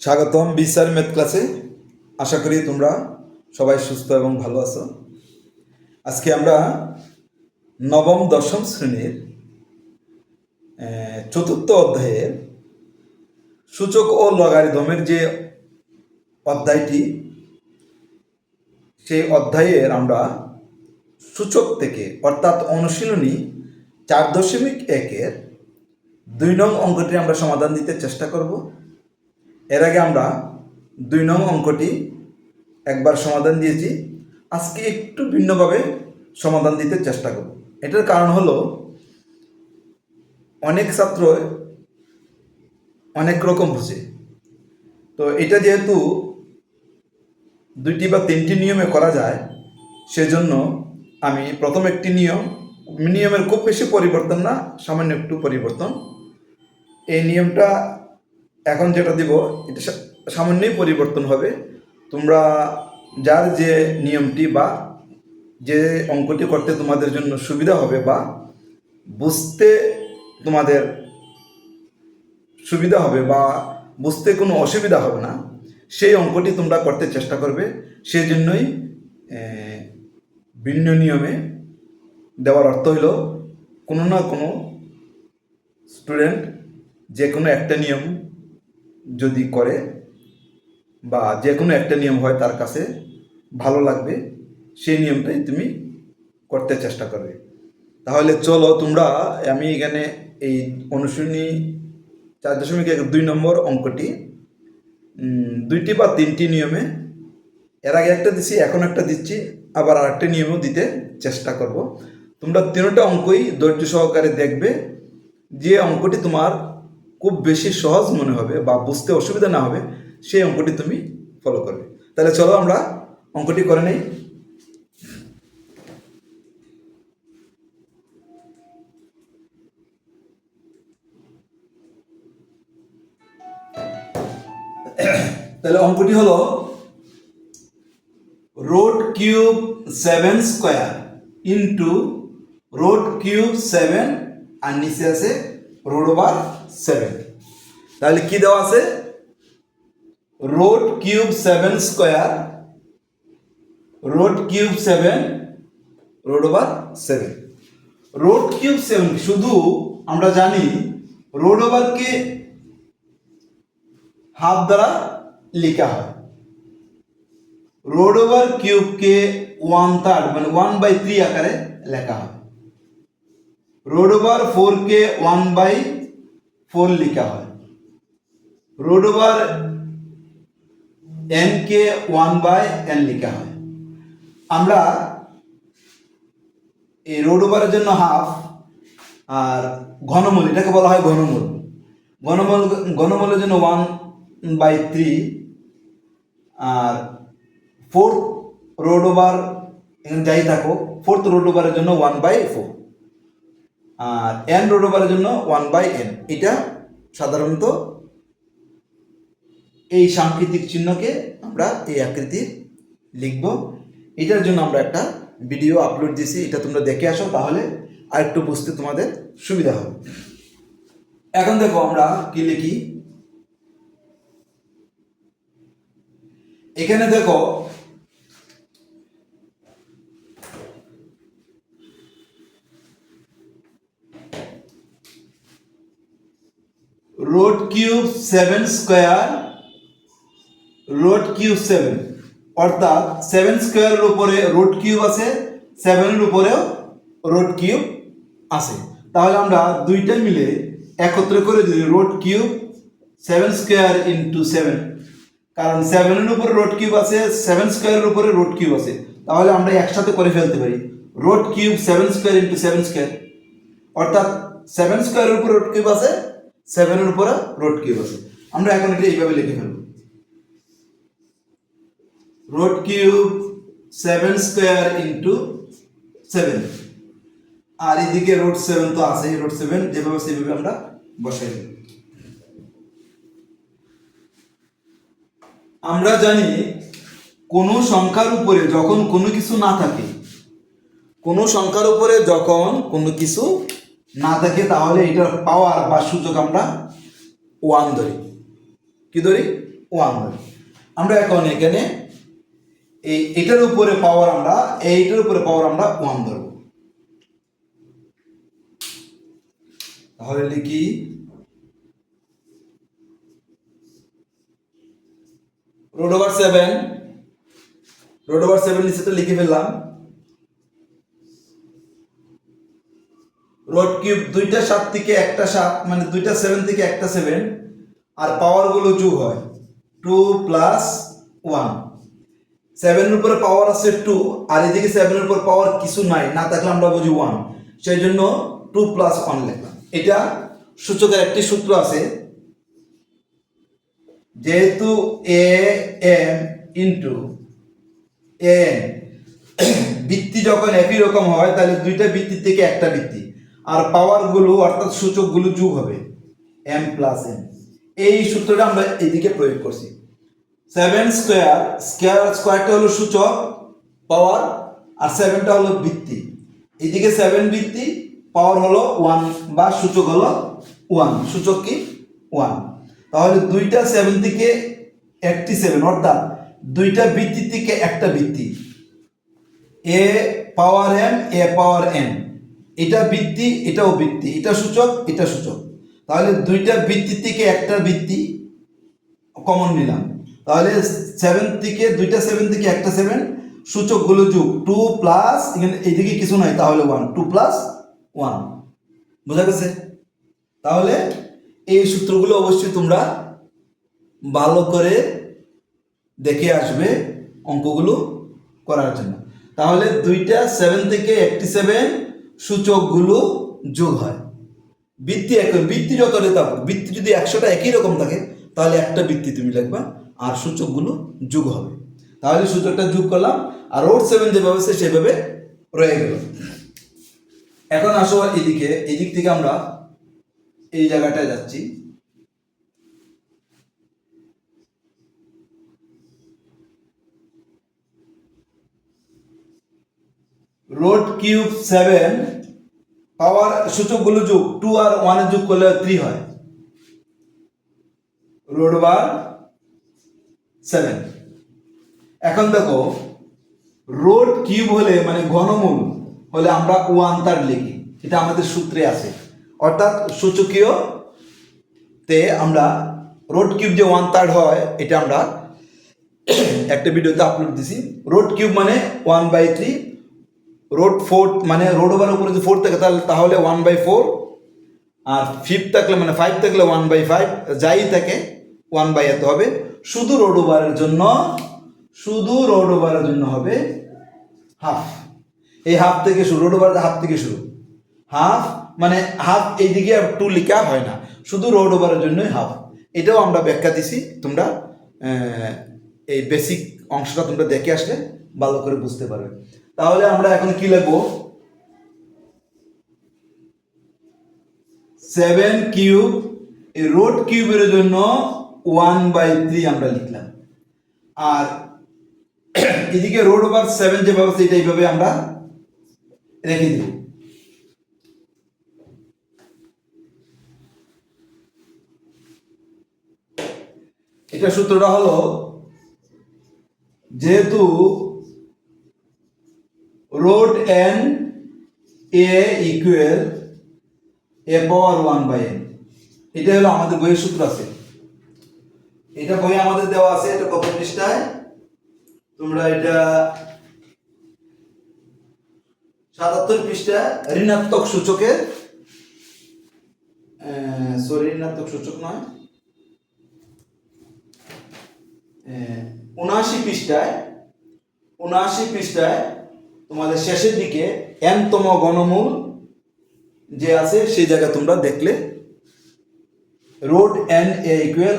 স্বাগতম বিসার ম্যাথ ক্লাসে আশা করি তোমরা সবাই সুস্থ এবং ভালো আছো। আজকে আমরা নবম দশম শ্রেণির চতুর্থ অধ্যায়ের সূচক ও লগারিদমের যে অধ্যায়টি, সেই অধ্যায়ের আমরা সূচক থেকে, অর্থাৎ অনুশীলনী চার দশমিক একের দুই নং অঙ্কটি আমরা সমাধান দিতে চেষ্টা করব। এর আগে আমরা দুই নং অঙ্কটি একবার সমাধান দিয়েছি। আজকে একটু ভিন্নভাবে সমাধান দিতে চেষ্টা করব। এটার কারণ হলো, অনেক ছাত্র অনেক রকম বুঝে। তো এটা যেহেতু দুইটি বা তিনটি নিয়মে করা যায়, সেজন্য আমি প্রথম একটি নিয়ম, নিয়মের খুব বেশি পরিবর্তন না, সামান্য একটু পরিবর্তন। এই নিয়মটা এখন যেটা দিব, এটা সামান্যই পরিবর্তন হবে। তোমরা যার যে নিয়মটি বা যে অঙ্কটি করতে তোমাদের জন্য সুবিধা হবে বা বুঝতে তোমাদের সুবিধা হবে বা বুঝতে কোনো অসুবিধা হবে না, সেই অঙ্কটি তোমরা করতে চেষ্টা করবে। সেই জন্যই ভিন্ন নিয়মে দেওয়ার অর্থ হইল কোনো না কোনো স্টুডেন্ট যে কোনো একটা নিয়ম যদি করে বা যে কোনো একটা নিয়ম হয় তার কাছে ভালো লাগবে, সেই নিয়মটাই তুমি করতে চেষ্টা করবে। তাহলে চলো তোমরা, আমি এখানে এই অনুশীলনী চার দশমিক এক দুই নম্বর অঙ্কটি দুইটি বা তিনটি নিয়মে, এর আগে একটা দিচ্ছি এখন একটা দিচ্ছি, আবার আরেকটা নিয়মও দিতে চেষ্টা করব। তোমরা তিনটা অঙ্কই ধৈর্য সহকারে দেখবে, যে অঙ্কটি তোমার খুব বেশি সহজ মনে হবে বা বুঝতে অসুবিধা না হবে, সেই অঙ্কটি তুমি ফলো করবে। তাহলে চলো আমরা অঙ্কটি করে নেই। তাহলে অঙ্কটি হলো root cube seven square into root cube seven, আর নিচে আছে রোড ওভার সেভেন তাহলে কি দেওয়া আছে? Root cube seven square root cube seven root over seven root cube seven শুধু আমরা জানি রোড ওভারকে হাফ দ্বারা লেখা হয়। রোড ওভার কিউবকে ওয়ান থার্ড মানে ওয়ান বাই থ্রি আকারে লেখা হয়। রোড ওভার ফোরকে ওয়ান বাই ফোর লেখা হয়। রোড ওভার এন কে ওয়ান বাই এন লেখা হয়। আমরা এই রোড ওভারের জন্য হাফ আর ঘনমূল, এটাকে বলা হয় ঘনমূল। ঘনমূল, ঘনমূলের জন্য ওয়ান বাই থ্রি আর ফোর্থ রোড ওভার যাই থাকো, ফোর্থ রোড ওভারের জন্য ওয়ান বাই ফোর। আর এন রোড ওভারের জন্য ওয়ান বাই এন এটা সাধারণত এই সাংকেতিক চিহ্নকে আমরা এই আকৃতির লিখব। এটার জন্য আমরা একটা ভিডিও আপলোড দিয়েছি, এটা তোমরা দেখে আসো, তাহলে আর একটু বুঝতে তোমাদের সুবিধা হবে। এখন দেখো আমরা কি লিখি? এখানে দেখো root cube seven square, root cube seven. অর্থাৎ সেভেন স্কোয়ারের উপরে রোড কিউব আছে, সেভেনের উপরেও রোড কিউব আছে। তাহলে আমরা দুইটা মিলে একত্রে করে যদি root cube seven square into seven কারণ সেভেনের উপরে রোড কিউব আছে, সেভেন স্কোয়ারের উপরে রোড কিউব আছে। তাহলে আমরা একসাথে করে ফেলতে পারি। Root cube seven square into seven square অর্থাৎ সেভেন স্কোয়ারের উপরে রোড কিউব আছে সেভেনের উপরে রোড কিউব আছে। আমরা এখন এটা এইভাবে লিখে ফেলব। Root cube seven square into seven আর এদিকে রোড সেভেন তো আছে রোড সেভেন যেভাবে সেভাবে আমরা বসাই দেব। আমরা জানি কোনো সংখ্যার উপরে যখন কোনো কিছু না থাকে, কোনো সংখ্যার উপরে যখন কোনো কিছু না থাকে তাহলে এটার পাওয়ার বা সূচক আমরা ওয়ান ধরি। কি ধরি? ওয়ান ধরি। আমরা এখন এখানে এই এটার উপরে পাওয়ার আমরা, এইটার উপরে পাওয়ার আমরা ওয়ান ধরব। তাহলে লিখি root over seven root over seven নিচেটা লিখে ফেললাম। রোড কিউব দুইটা সাত থেকে একটা সাত মানে দুইটা সেভেন থেকে একটা সেভেন আর পাওয়ারগুলো যোগ হয়। টু প্লাস ওয়ান সেভেনের উপরে পাওয়ার আছে টু আর এদিকে সেভেনের উপর পাওয়ার কিছু নাই, না থাকলে আমরা বুঝি ওয়ান সেই জন্য টু প্লাস ওয়ান লিখলাম এটা সূচকের একটি সূত্র আছে। যেহেতু এ এম ইন্টু এন বৃত্তি যখন একই রকম হয়, তাহলে দুইটা বৃত্তি থেকে একটা বৃত্তি আর পাওয়ারগুলো অর্থাৎ সূচকগুলো যোগ হবে এম প্লাস এন এই সূত্রটা আমরা এদিকে প্রয়োগ করছি। সেভেন স্কোয়ার স্কোয়ার স্কোয়ারটা হলো সূচক পাওয়ার আর সেভেনটা হলো বৃত্তি। এদিকে সেভেন বৃত্তি পাওয়ার হলো ওয়ান বা সূচক হলো ওয়ান সূচক কি? ওয়ান তাহলে দুইটা সেভেন থেকে একটি সেভেন অর্থাৎ দুইটা বৃত্তি থেকে একটা বৃত্তি। এ পাওয়ার এম এ পাওয়ার এন এটা বৃত্তি এটাও বৃত্তি এটা সূচক এটা সূচক। তাহলে দুইটা বৃত্তির থেকে একটা বৃত্তি কমন নিলাম। তাহলে সেভেন থেকে, দুইটা সেভেন থেকে একটা সেভেন সূচকগুলো যুগ টু প্লাস এখানে এইদিকে কিছু নাই, তাহলে ওয়ান টু প্লাস ওয়ান বোঝা গেছে? তাহলে এই সূত্রগুলো অবশ্যই তোমরা ভালো করে দেখে আসবে অঙ্কগুলো করার জন্য। তাহলে দুইটা সেভেন থেকে একটি সেভেন সূচকগুলো যোগ হয়। বৃত্তি এক, বৃত্তি যতটা থাকুক বৃত্তি যদি একশোটা একই রকম থাকে, তাহলে একটা বৃত্তি তুমি লিখবা, আর সূচকগুলো যোগ হবে। তাহলে সূচকটা যোগ করলাম, আর রোড সেভেন যেভাবে সে সেভাবে রয়ে গেল। এখন আসো এদিকে, এদিক থেকে আমরা এই জায়গাটায় যাচ্ছি। রোড কিউব সেভেন, পাওয়ার সূচকগুলো যোগ টু আর ওয়ানের যোগ করলে থ্রি হয়। রোড বার সেভেন এখন দেখো, রোড কিউব হলে মানে ঘনমূল হলে আমরা ওয়ান তার লিখি, এটা আমাদের সূত্রে আছে। অর্থাৎ সূচকীয় তে আমরা রোড কিউব যে ওয়ান থার্ড হয়, এটা আমরা একটা ভিডিওতে আপলোড দিছি। রোড কিউব মানে one by three root four মানে রোড ওভার উপরে যদি ফোর থাকে, তাহলে তাহলে ওয়ান বাই ফোর আর ফিফথ থাকলে মানে ফাইভ থাকলে ওয়ান বাই ফাইভ যাই থাকে ওয়ান বাই এত হবে। শুধু রোড ওভারের জন্য, শুধু রোড ওভারের জন্য হবে হাফ এই হাফ থেকে শুরু রোড ওভার হাফ থেকে শুরু। হাফ মানে হাফ এইদিকে টু লিখা হয় না। শুধু রোড ওভারের জন্যই হাফ এটাও আমরা ব্যাখ্যা দিছি, তোমরা এই বেসিক অংশটা তোমরা দেখে আসলে ভালো করে বুঝতে পারবে। তাহলে আমরা এখন কি লিখব? সেভেন কিউব এই রোড কিউবের জন্য ওয়ান বাই থ্রি আমরা লিখলাম। আর এদিকে রোড ওভার সেভেন যেভাবে সেটা এইভাবে আমরা রেখে দিব। এটা সূত্রটা হলো, যেহেতু root N A equal A power one by N. এটা হলো আমাদের বইয়ের সূত্র আছে। এটা বই আমাদের দেওয়া আছে, এটা কত পৃষ্ঠায়? তোমরা এটা সাতাত্তর পৃষ্ঠা, ঋণাত্মক সূচকের সরি ঋণাত্মক সূচক নয় উনআশি পৃষ্ঠায় উনআশি পৃষ্ঠায় তোমাদের শেষের দিকে এনতম গণমূল যে আছে, সেই জায়গা তোমরা দেখলে। Root N A equal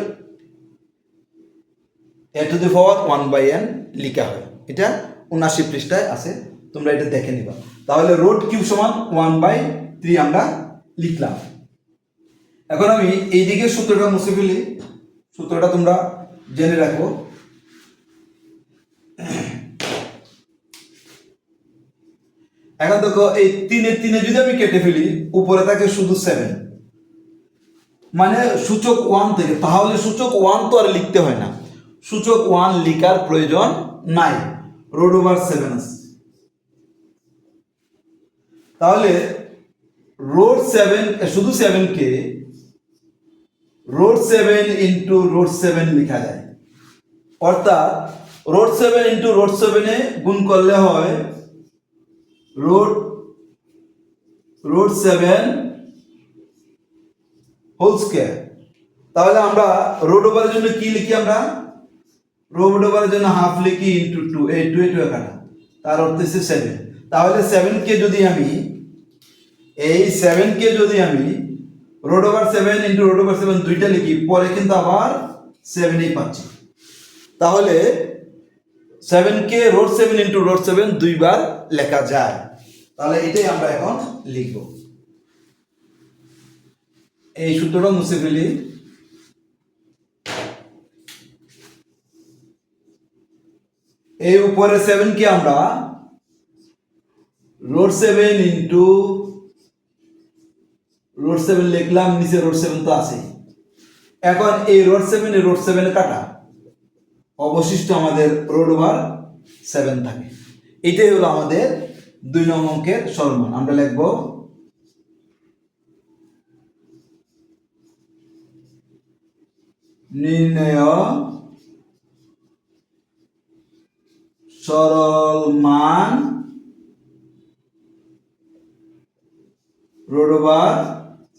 A to the power one by N লিখা হয়। এটা উনআশি পৃষ্ঠায় আছে, তোমরা এটা দেখে নিবা। তাহলে রোড কিউব সমান ওয়ান বাই থ্রি আমরা লিখলাম। এখন আমি এই দিকে সূত্রটা মুছে ফেলি। সূত্রটা তোমরা জেনে রাখো। এখন দেখো, এই তিনে তিনে যদি আমি কেটে ফেলি, উপরে থাকে শুধু সেভেন মানে সূচক ওয়ান থেকে, তাহলে সূচক ওয়ান তো আর লিখতে হয় না। সূচক ওয়ান লিখার প্রয়োজন নাই। রোড ওভার সেভেন তাহলে রোড সেভেন শুধু সেভেনকে root seven into root seven লেখা যায়। অর্থাৎ রোড সেভেন ইন্টু রোড সেভেনে গুণ করলে হয় root root seven whole square তাহলে আমরা রোড ওভারের জন্য কি লিখি আমরা? রোড ওভারের জন্য হাফ লিখি ইন্টু টু এই টু টু কাটা তার অর্থ হচ্ছে সেভেন তাহলে সেভেনকে যদি আমি, এই সেভেনকে যদি আমি root over seven into root over seven দুইটা লিখি, পরে কিন্তু আবার সেভেনই পাচ্ছি। তাহলে সেভেনকে root seven into root seven দুইবার লেখা যায়। তাহলে এটাই আমরা এখন লিখব। এই সূত্রটা মুছে ফেলি। এই উপরে সেভেনকে আমরা root seven into root seven লিখলাম, নিচে রোড সেভেন তো আছে এখন এই রোড সেভেন রোড সেভেন কাটা। অবশিষ্ট আমাদের রোড ওভার সেভেন থাকে। এটাই হলো আমাদের দুই নং অঙ্কের সরলমান। আমরা লিখব নির্ণয় সরল মান রোড ওভার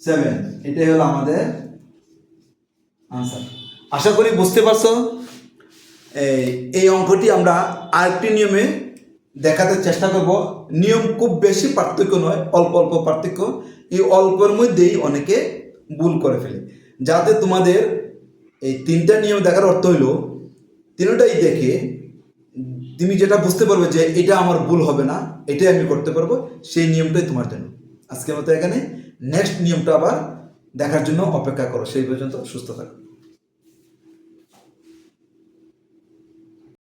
সেভেন এটাই হলো আমাদের আনসার আশা করি বুঝতে পারছ? এই অঙ্কটি আমরা আরেকটি নিয়মে দেখাতে চেষ্টা করব। নিয়ম খুব বেশি পার্থক্য নয়, অল্প অল্প পার্থক্য। এই অল্পের মধ্যেই অনেকে ভুল করে ফেলে। যাতে তোমাদের এই তিনটা নিয়ম দেখার অর্থ হইল, তিনটাই দেখে তুমি যেটা বুঝতে পারবে যে এটা আমার ভুল হবে না, এটাই আমি করতে পারব, সেই নিয়মটাই তোমার জন্য। আজকের মতো এখানে। নেক্সট নিয়মটা আবার দেখার জন্য অপেক্ষা করো। সেই পর্যন্ত সুস্থ থাকো।